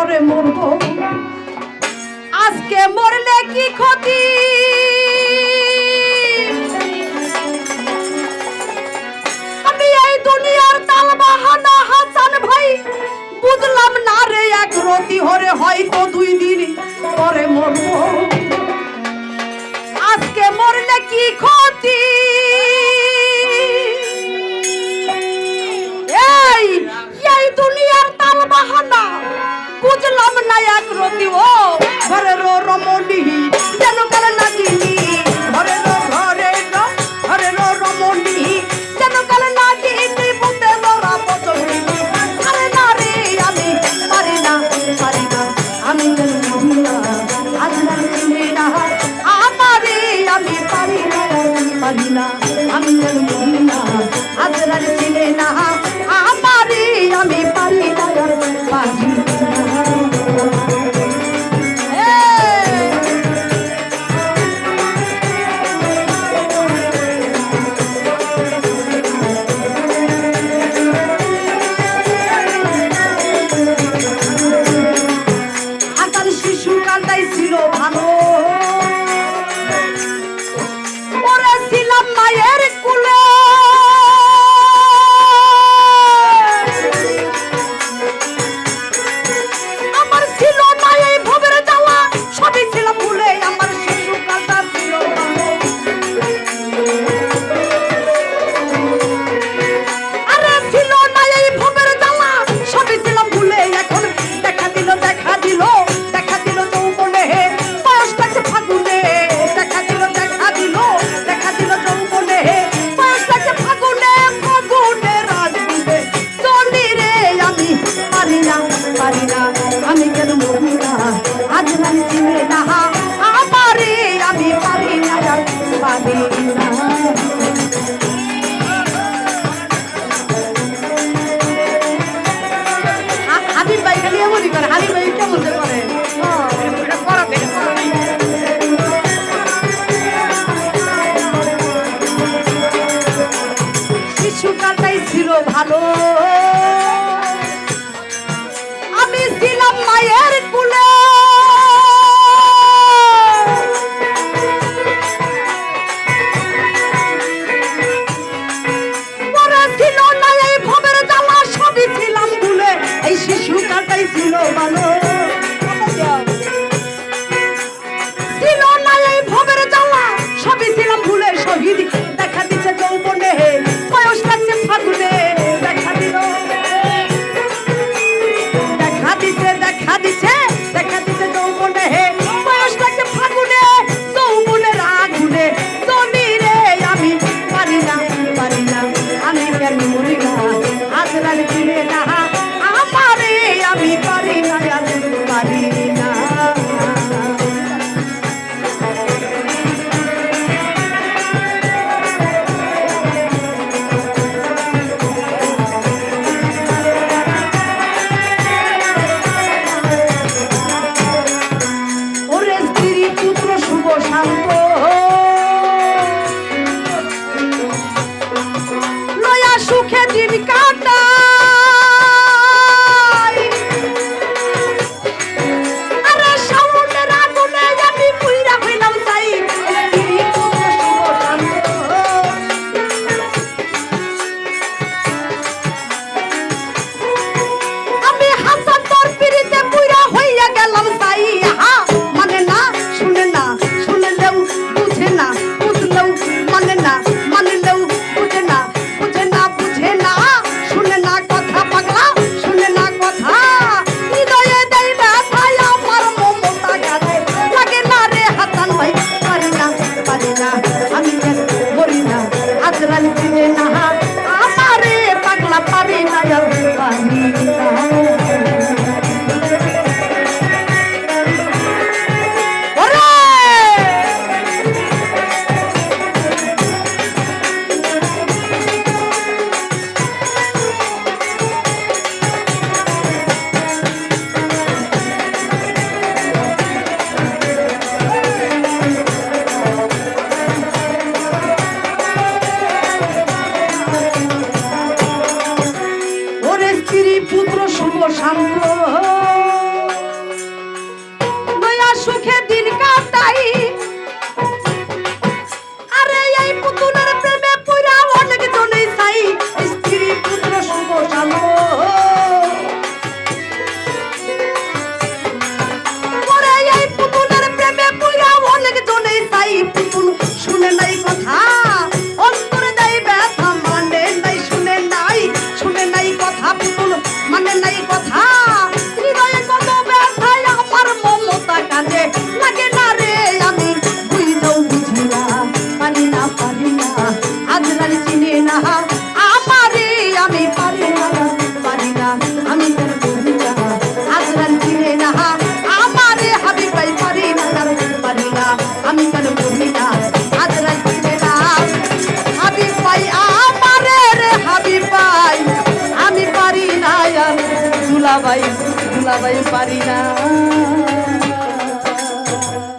পরে মরব। আজকে মরলে কি ক্ষতি? আমি এই দুনিয়ার তাল বাহানা এক রতি ও ঘরে রো রমণী, যেন কালে নাগিনি। ঘরে ঘরে রো রমণী, যেন কালে নাগিনি বুতে লড়া পচনি। আরে না রে, আমি পারি না পারি না, আমি আজ না চিনি না, আমারে আমি পারি না পারি না, আমি যেন আজ না চিনি না পারি না। আমি কেন মরি আজ রানি চিনে না। আমারে আমি পারি না পারি না। হাবিব ভাই খালি এমনই করে সবাই পারি না